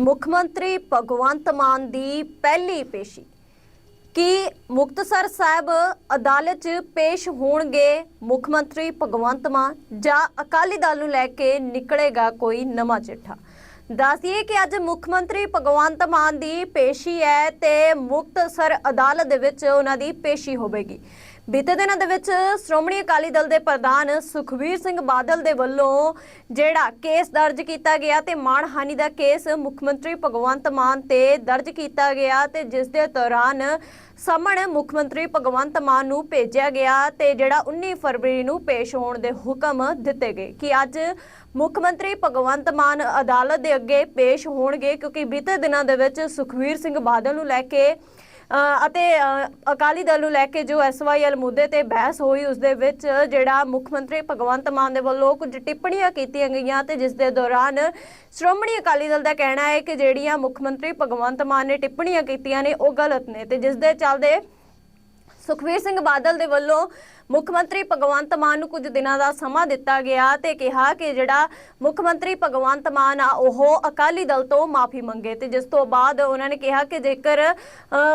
ਮੁੱਖ ਮੰਤਰੀ ਭਗਵੰਤ ਮਾਨ ਦੀ ਪਹਿਲੀ ਪੇਸ਼ੀ। ਕੀ ਮੁਕਤਸਰ ਸਾਹਿਬ ਅਦਾਲਤ 'ਚ ਪੇਸ਼ ਹੋਣਗੇ ਮੁੱਖ ਮੰਤਰੀ ਭਗਵੰਤ ਮਾਨ? ਜਾਂ ਅਕਾਲੀ ਦਲ ਨੂੰ ਲੈ ਕੇ ਨਿਕਲੇਗਾ ਕੋਈ ਨਵਾਂ ਚਿੱਠਾ? ਦੱਸਿਏ ਕਿ ਅੱਜ ਮੁੱਖ ਮੰਤਰੀ ਭਗਵੰਤ ਮਾਨ ਦੀ ਪੇਸ਼ੀ ਹੈ ਤੇ ਮੁਕਤਸਰ ਅਦਾਲਤ ਦੇ ਵਿੱਚ ਉਹਨਾਂ ਦੀ ਪੇਸ਼ੀ ਹੋਵੇਗੀ। ਬੀਤੇ ਦਿਨਾਂ ਦੇ ਵਿੱਚ ਸ਼੍ਰੋਮਣੀ ਅਕਾਲੀ ਦਲ ਦੇ ਪ੍ਰਧਾਨ ਸੁਖਵੀਰ ਸਿੰਘ ਬਾਦਲ ਦੇ ਵੱਲੋਂ ਜਿਹੜਾ ਕੇਸ ਦਰਜ ਕੀਤਾ ਗਿਆ ਤੇ ਮਾਣਹਾਨੀ ਦਾ ਕੇਸ ਮੁੱਖ ਮੰਤਰੀ ਭਗਵੰਤ ਮਾਨ ਤੇ ਦਰਜ ਕੀਤਾ ਗਿਆ ਤੇ ਜਿਸ ਦੇ ਦੌਰਾਨ ਸਮਣ ਮੁੱਖ ਮੰਤਰੀ ਭਗਵੰਤ ਮਾਨ ਨੂੰ ਭੇਜਿਆ ਗਿਆ ਤੇ ਜਿਹੜਾ 19 ਫਰਵਰੀ ਨੂੰ ਪੇਸ਼ ਹੋਣ ਦੇ ਹੁਕਮ ਦਿੱਤੇ ਗਏ ਕਿ ਅੱਜ ਮੁੱਖ ਮੰਤਰੀ ਭਗਵੰਤ ਮਾਨ ਅਦਾਲਤ ਦੇ ਅੱਗੇ ਪੇਸ਼ ਹੋਣਗੇ ਕਿਉਂਕਿ ਬੀਤੇ ਦਿਨਾਂ ਦੇ ਵਿੱਚ ਸੁਖਵੀਰ ਸਿੰਘ ਬਾਦਲ ਨੂੰ ਲੈ ਕੇ ਅਤੇ ਅਕਾਲੀ ਦਲ ਨੂੰ ਲੈ ਕੇ ਜੋ ਐਸਵਾਈਐਲ ਮੁੱਦੇ ਤੇ ਬਹਿਸ ਹੋਈ, ਉਸ ਦੇ ਵਿੱਚ ਜਿਹੜਾ ਮੁੱਖ ਮੰਤਰੀ ਭਗਵੰਤ ਮਾਨ ਦੇ ਵੱਲੋਂ ਕੁਝ ਟਿੱਪਣੀਆਂ ਕੀਤੀਆਂ ਗਈਆਂ ਤੇ ਜਿਸ ਦੇ ਦੌਰਾਨ ਸ਼੍ਰੋਮਣੀ ਅਕਾਲੀ ਦਲ ਦਾ ਕਹਿਣਾ ਹੈ ਕਿ ਜਿਹੜੀਆਂ ਮੁੱਖ ਮੰਤਰੀ ਭਗਵੰਤ ਮਾਨ ਨੇ ਟਿੱਪਣੀਆਂ ਕੀਤੀਆਂ ਨੇ, ਉਹ ਗਲਤ ਨੇ। ਤੇ ਜਿਸ ਦੇ ਚੱਲਦੇ ਸੁਖਵੀਰ ਸਿੰਘ ਬਾਦਲ ਦੇ ਵੱਲੋਂ ਮੁੱਖ ਮੰਤਰੀ ਭਗਵੰਤ ਮਾਨ ਨੂੰ ਕੁਝ ਦਿਨਾਂ ਦਾ ਸਮਾਂ ਦਿੱਤਾ ਗਿਆ ਤੇ ਕਿਹਾ ਕਿ ਜਿਹੜਾ ਮੁੱਖ ਮੰਤਰੀ ਭਗਵੰਤ ਮਾਨ ਆ, ਉਹ ਅਕਾਲੀ ਦਲ ਤੋਂ ਮਾਫੀ ਮੰਗੇ ਤੇ ਜਿਸ ਤੋਂ ਬਾਅਦ ਉਹਨਾਂ ਨੇ ਕਿਹਾ ਕਿ ਜੇਕਰ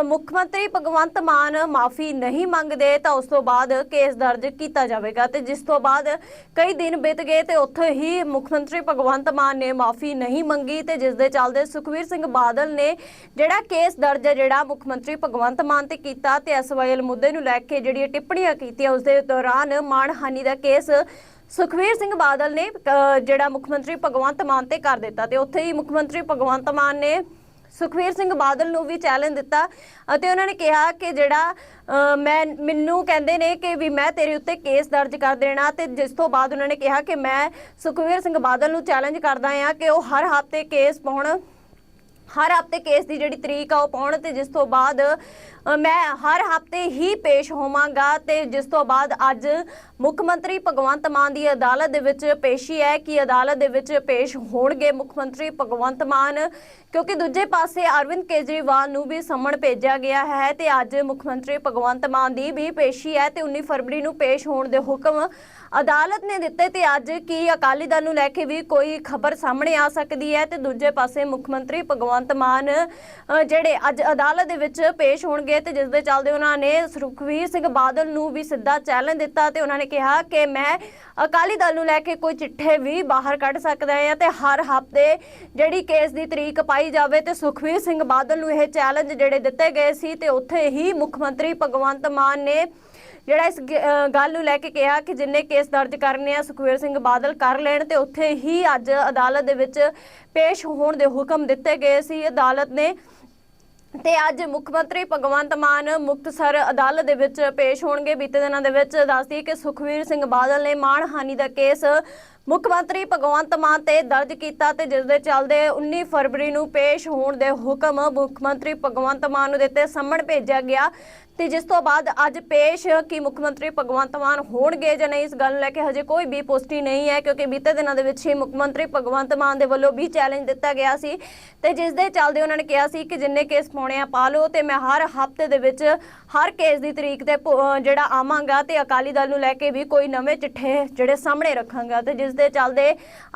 ਮੁੱਖ ਮੰਤਰੀ ਭਗਵੰਤ ਮਾਨ ਮਾਫੀ ਨਹੀਂ ਮੰਗਦੇ ਤਾਂ ਉਸ ਤੋਂ ਬਾਅਦ ਕੇਸ ਦਰਜ ਕੀਤਾ ਜਾਵੇਗਾ ਤੇ ਜਿਸ ਤੋਂ ਬਾਅਦ ਕਈ ਦਿਨ ਬੀਤ ਗਏ ਤੇ ਉੱਥੇ ਹੀ ਮੁੱਖ ਮੰਤਰੀ ਭਗਵੰਤ ਮਾਨ ਨੇ ਮਾਫੀ ਨਹੀਂ ਮੰਗੀ ਤੇ ਜਿਸ ਦੇ ਚੱਲਦੇ ਸੁਖਵੀਰ ਸਿੰਘ ਬਾਦਲ ਨੇ ਜਿਹੜਾ ਕੇਸ ਦਰਜ ਜਿਹੜਾ ਮੁੱਖ ਮੰਤਰੀ ਭਗਵੰਤ ਮਾਨ ਤੇ ਕੀਤਾ ਤੇ ਐਸਵਾਈਐਲ ਮੁੱਦੇ ਨੂੰ ਲੈ ਕੇ ਜਿਹੜੀਆਂ ਟਿੱਪਣੀਆਂ ਕੀਤੀਆਂ ਉਸ ਦੇ ਦੌਰਾਨ ਮਾਣਹਾਨੀ ਦਾ ਕੇਸ ਸੁਖਵੀਰ ਸਿੰਘ ਬਾਦਲ ਨੇ ਜਿਹੜਾ ਮੁੱਖ ਮੰਤਰੀ ਭਗਵੰਤ ਮਾਨ ਤੇ ਕਰ ਦਿੱਤਾ ਤੇ ਉੱਥੇ ਹੀ ਮੁੱਖ ਮੰਤਰੀ ਭਗਵੰਤ ਮਾਨ ਨੇ ਸੁਖਵੀਰ ਸਿੰਘ ਬਾਦਲ ਨੂੰ ਵੀ ਚੈਲੰਜ ਦਿੱਤਾ ਅਤੇ ਉਹਨਾਂ ਨੇ ਕਿਹਾ ਕਿ ਜਿਹੜਾ ਮੈਂ, ਮੈਨੂੰ ਕਹਿੰਦੇ ਨੇ ਕਿ ਵੀ ਮੈਂ ਤੇਰੇ ਉੱਤੇ ਕੇਸ ਦਰਜ ਕਰ ਦੇਣਾ ਤੇ ਜਿਸ ਤੋਂ ਬਾਅਦ ਉਹਨਾਂ ਨੇ ਕਿਹਾ ਕਿ ਮੈਂ ਸੁਖਵੀਰ ਸਿੰਘ ਬਾਦਲ ਨੂੰ ਚੈਲੰਜ ਕਰਦਾ ਆ ਕਿ ਉਹ ਹਰ ਹਫ਼ਤੇ ਕੇਸ ਪਾਉਣ। ਹਰ ਹਫ਼ਤੇ ਕੇਸ ਦੀ ਜਿਹੜੀ ਤਰੀਕ ਆ ਉਹ ਪਾਉਣ ਤੇ ਜਿਸ ਤੋਂ ਬਾਅਦ ਮੈਂ ਹਰ ਹਫ਼ਤੇ ਹੀ ਪੇਸ਼ ਹੋਵਾਂਗਾ ਤੇ ਜਿਸ ਤੋਂ ਬਾਅਦ ਅੱਜ ਮੁੱਖ ਮੰਤਰੀ ਭਗਵੰਤ ਮਾਨ ਦੀ ਅਦਾਲਤ ਦੇ ਵਿੱਚ ਪੇਸ਼ੀ ਹੈ ਕਿ ਅਦਾਲਤ ਦੇ ਵਿੱਚ ਪੇਸ਼ ਹੋਣਗੇ ਮੁੱਖ ਮੰਤਰੀ ਭਗਵੰਤ ਮਾਨ, ਕਿਉਂਕਿ ਦੂਜੇ ਪਾਸੇ ਅਰਵਿੰਦ ਕੇਜਰੀਵਾਲ ਨੂੰ ਵੀ ਸਮਣ ਭੇਜਿਆ ਗਿਆ ਹੈ ਤੇ ਅੱਜ ਮੁੱਖ ਮੰਤਰੀ ਭਗਵੰਤ ਮਾਨ ਦੀ ਵੀ ਪੇਸ਼ੀ ਹੈ ਤੇ 19 ਫਰਵਰੀ ਨੂੰ ਪੇਸ਼ ਹੋਣ ਦੇ ਹੁਕਮ ਅਦਾਲਤ ਨੇ ਦਿੱਤੇ ਤੇ ਅੱਜ ਕੀ ਅਕਾਲੀ ਦਲ ਨੂੰ ਲੈ ਕੇ ਵੀ ਕੋਈ ਖਬਰ ਸਾਹਮਣੇ ਆ ਸਕਦੀ ਹੈ ਤੇ ਦੂਜੇ ਪਾਸੇ ਮੁੱਖ ਮੰਤਰੀ ਭਗਵੰਤ ਭਗਵੰਤ ਮਾਨ ਜਿਹੜੇ ਅੱਜ ਅਦਾਲਤ ਦੇ ਵਿੱਚ ਪੇਸ਼ ਹੋਣਗੇ ਤੇ ਜਿਸ ਦੇ ਚੱਲਦੇ ਉਹਨਾਂ ਨੇ ਸੁਖਵੀਰ ਸਿੰਘ ਬਾਦਲ ਨੂੰ ਵੀ ਸਿੱਧਾ ਚੈਲੰਜ ਦਿੱਤਾ ਤੇ ਉਹਨਾਂ ਨੇ ਕਿਹਾ ਕਿ ਮੈਂ ਅਕਾਲੀ ਦਲ ਨੂੰ ਲੈ ਕੇ ਕੋਈ ਚਿੱਠੇ ਵੀ ਬਾਹਰ ਕੱਢ ਸਕਦਾ ਹੈ ਤੇ ਹਰ ਹਫ਼ਤੇ ਜਿਹੜੀ ਕੇਸ ਦੀ ਤਰੀਕ ਪਾਈ ਜਾਵੇ ਤੇ ਸੁਖਵੀਰ ਸਿੰਘ ਬਾਦਲ ਨੂੰ ਇਹ ਚੈਲੰਜ ਜਿਹੜੇ ਦਿੱਤੇ ਗਏ ਸੀ ਤੇ ਉੱਥੇ ਹੀ ਮੁੱਖ ਮੰਤਰੀ ਭਗਵੰਤ ਮਾਨ ਨੇ ਜਿਹੜਾ ਇਸ ਗੱਲ ਨੂੰ ਲੈ ਕੇ ਕਿਹਾ ਕਿ ਜਿੰਨੇ ਕੇਸ ਦਰਜ ਕਰਨੇ ਆ, ਸੁਖਵੀਰ ਸਿੰਘ ਬਾਦਲ ਕਰ ਲੈਣ ਤੇ ਉੱਥੇ ਹੀ ਅੱਜ ਅਦਾਲਤ ਦੇ ਵਿੱਚ ਪੇਸ਼ ਹੋਣ ਦੇ ਹੁਕਮ ਦਿੱਤੇ ਗਏ ਸੀ ਅਦਾਲਤ ਨੇ। ਤੇ ਅੱਜ ਮੁੱਖ ਮੰਤਰੀ ਭਗਵੰਤ ਮਾਨ ਮੁਕਤਸਰ ਅਦਾਲਤ ਦੇ ਵਿੱਚ ਪੇਸ਼ ਹੋਣਗੇ। ਬੀਤੇ ਦਿਨਾਂ ਦੇ ਵਿੱਚ ਦੱਸਦੀ ਕਿ ਸੁਖਵੀਰ ਸਿੰਘ ਬਾਦਲ ਨੇ ਮਾਣਹਾਨੀ ਦਾ ਕੇਸ ਮੁੱਖ ਮੰਤਰੀ ਭਗਵੰਤ ਮਾਨ ਤੇ ਦਰਜ ਕੀਤਾ ਤੇ ਜਿਸ ਦੇ ਚੱਲਦੇ 19 ਫਰਵਰੀ ਨੂੰ ਪੇਸ਼ ਹੋਣ ਦੇ ਹੁਕਮ ਮੁੱਖ ਮੰਤਰੀ ਭਗਵੰਤ ਮਾਨ ਨੂੰ ਦਿੱਤੇ ਸੰਮਣ ਭੇਜਿਆ ਗਿਆ। ਤੇ ਜਿਸ ਤੋਂ ਬਾਅਦ ਅੱਜ ਪੇਸ਼ ਕਿ ਮੁੱਖ ਮੰਤਰੀ ਭਗਵੰਤ ਮਾਨ ਹੋਣਗੇ ਜਾਂ ਨਹੀਂ, ਇਸ ਗੱਲ ਲੈ ਕੇ ਹਜੇ ਕੋਈ ਵੀ ਪੁਸ਼ਟੀ ਨਹੀਂ ਹੈ, ਕਿਉਂਕਿ ਬੀਤੇ ਦਿਨਾਂ ਦੇ ਵਿੱਚ ਹੀ ਮੁੱਖ ਮੰਤਰੀ ਭਗਵੰਤ ਮਾਨ ਦੇ ਵੱਲੋਂ ਵੀ ਚੈਲੰਜ ਦਿੱਤਾ ਗਿਆ ਸੀ। ਤੇ ਜਿਸ ਦੇ ਚੱਲਦੇ ਉਹਨਾਂ ਨੇ ਕਿਹਾ ਸੀ ਕਿ ਜਿੰਨੇ ਕੇਸ ਪਾਉਣੇ ਆ ਪਾ ਲਓ ਤੇ ਮੈਂ ਹਰ ਹਫ਼ਤੇ ਦੇ ਵਿੱਚ ਹਰ ਕੇਸ ਦੀ ਤਰੀਕ ਤੇ ਭੁ- ਜਿਹੜਾ ਆਵਾਂਗਾ ਤੇ ਅਕਾਲੀ ਦਲ ਨੂੰ ਲੈ ਕੇ ਵੀ ਕੋਈ ਨਵੇਂ ਚਿੱਠੇ ਜਿਹੜੇ ਸਾਹਮਣੇ ਰੱਖਾਂਗਾ। ਤੇ ਜਿਸ ਦੇ ਚੱਲਦੇ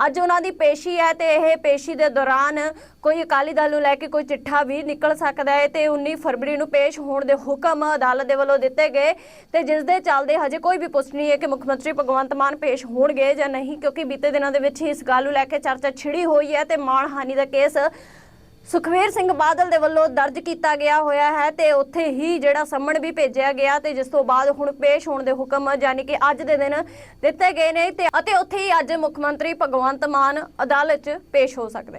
ਅੱਜ ਉਹਨਾਂ ਦੀ ਪੇਸ਼ੀ ਹੈ ਤੇ ਇਹ ਪੇਸ਼ੀ ਦੇ ਦੌਰਾਨ ਕੋਈ ਅਕਾਲੀ ਦਲ ਨੂੰ ਲੈ ਕੇ ਕੋਈ ਚਿੱਠਾ ਵੀ ਨਿਕਲ ਸਕਦਾ ਹੈ ਤੇ 19 ਫਰਵਰੀ ਨੂੰ ਪੇਸ਼ ਹੋਣ ਦੇ ਹੁਕਮ ਅਦਾਲਤ ਦੇ ਵੱਲੋਂ ਦਿੱਤੇ ਗਏ ਤੇ ਜਿਸ ਦੇ ਚੱਲਦੇ ਹਜੇ ਕੋਈ ਵੀ ਪੁਸ਼ਟੀ ਨਹੀਂ ਹੈ ਕਿ ਮੁੱਖ ਮੰਤਰੀ ਭਗਵੰਤ ਮਾਨ ਪੇਸ਼ ਹੋਣਗੇ ਜਾਂ ਨਹੀਂ, ਕਿਉਂਕਿ ਬੀਤੇ ਦਿਨਾਂ ਦੇ ਵਿੱਚ ਹੀ ਇਸ ਗੱਲ ਨੂੰ ਲੈ ਕੇ ਚਰਚਾ ਛਿੜੀ ਹੋਈ ਹੈ ਤੇ ਮਾਣਹਾਨੀ ਦਾ ਕੇਸ ਸੁਖਵੀਰ ਸਿੰਘ ਬਾਦਲ ਦੇ ਵੱਲੋਂ ਦਰਜ ਕੀਤਾ ਗਿਆ ਹੋਇਆ ਹੈ ਤੇ ਉੱਥੇ ਹੀ ਜਿਹੜਾ ਸੰਮਣ ਵੀ ਭੇਜਿਆ ਗਿਆ ਤੇ ਜਿਸ ਤੋਂ ਬਾਅਦ ਹੁਣ ਪੇਸ਼ ਹੋਣ ਦੇ ਹੁਕਮ ਯਾਨੀ ਕਿ ਅੱਜ ਦੇ ਦਿਨ ਦਿੱਤੇ ਗਏ ਨੇ ਤੇ ਅਤੇ ਉੱਥੇ ਹੀ ਅੱਜ ਮੁੱਖ ਮੰਤਰੀ ਭਗਵੰਤ ਮਾਨ ਅਦਾਲਤ 'ਚ ਪੇਸ਼ ਹੋ ਸਕਦੇ